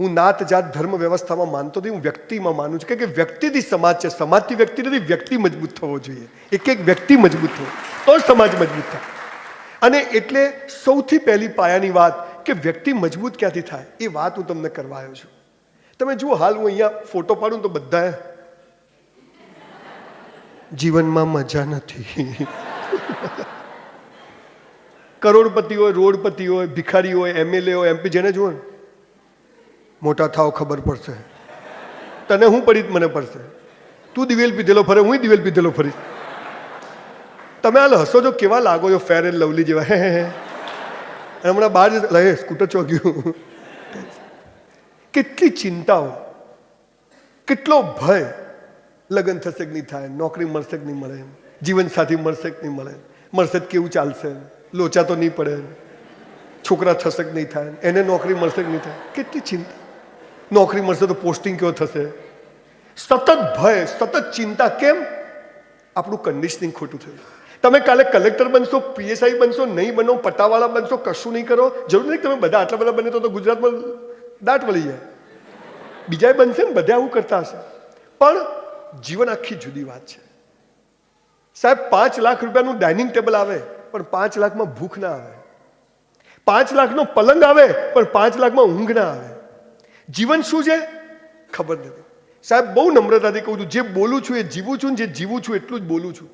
હું નાત જાત ધર્મ વ્યવસ્થામાં માનતો નથી, હું વ્યક્તિમાં માનું છું. કે વ્યક્તિથી સમાજ છે, સમાજથી વ્યક્તિ નથી, વ્યક્તિ મજબૂત થવો જોઈએ. એક એક વ્યક્તિ મજબૂત થવો. તો સમાજ મજબૂત થાય. અને એટલે સૌથી પહેલી પાયાની વાત કે વ્યક્તિ મજબૂત ક્યાંથી થાય, એ વાત હું તમને કરવા આવ્યો છું. તમે જુઓ, હાલ હું અહીંયા ફોટો પાડું તો બધા જીવનમાં મજા નથી. કરોડપતિ હોય, રોડપતિ હોય, ભિખારી હોય એમએલએ હોય એમપી જેને જુઓ ને. મોટા થાવ ખબર પડશે. તને હું પડી મને પડશે. તું દિવેલ પીધેલો ફરે, હું દિવેલ પીધેલો ફરીશ. તમે હાલ હસો જો કેવા લાગો છો ફેર એન્ડ લવલી જેવા? હે હે હમણાં બહાર જ લે સ્કૂટર ચોગ્યું કેટલી ચિંતાઓ, કેટલો ભય લગ્ન થશે કે નહીં થાય, નોકરી મળશે કે નહીં મળે, જીવનસાથી મળશે કે નહીં મળે, મળશે કેવું ચાલશે, લોચા તો નહીં પડે, છોકરા થશે કે નહીં થાય, એને નોકરી મળશે કે નહીં થાય. કેટલી ચિંતા. નોકરી મળશે તો પોસ્ટિંગ કેવો થશે? સતત ભય, સતત ચિંતા કેમ? આપણું કન્ડિશનિંગ ખોટું થયું. તમે કાલે કલેક્ટર બનશો પીએસઆઈ બનશો, નહીં બનો, પટ્ટાવાળા બનશો, કશું નહીં કરો. જરૂર નહીં તમે બધા આટલા બધા બને તો તો ગુજરાતમાં દાટ વળી જાય. બીજા બનશે ને, બધા આવું કરતા હશે. પણ જીવન આખી જુદી વાત છે. સાહેબ, પાંચ લાખ રૂપિયાનું ડાઇનિંગ ટેબલ આવે, પણ પાંચ લાખમાં ભૂખ ના આવે. પાંચ લાખનો પલંગ આવે, પણ પાંચ લાખમાં ઊંઘ ના આવે. જીવન શું છે? ખબર નથી. સાહેબ, બહુ નમ્રતાથી કહું છું, જે બોલું છું એ જીવું છું ને જે જીવું છું એટલું જ બોલું છું.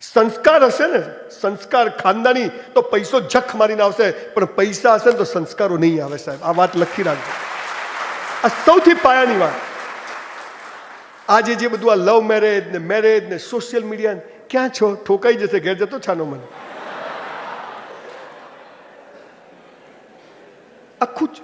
સંસ્કાર હશે ને? સંસ્કાર ખાનદાની તો પૈસો જખ મારીને આવશે, પણ પૈસા હશે ને તો સંસ્કારો નહીં આવે સાહેબ. આ વાત લખી રાખજો. આ સૌથી પાયાની વાત. આજે જે બધું આ લવ મેરેજ ને મેરેજ ને સોશિયલ મીડિયા ક્યાં છો? ઠોકાઈ જશે, ઘેર જતો છાનો મને. આખું જ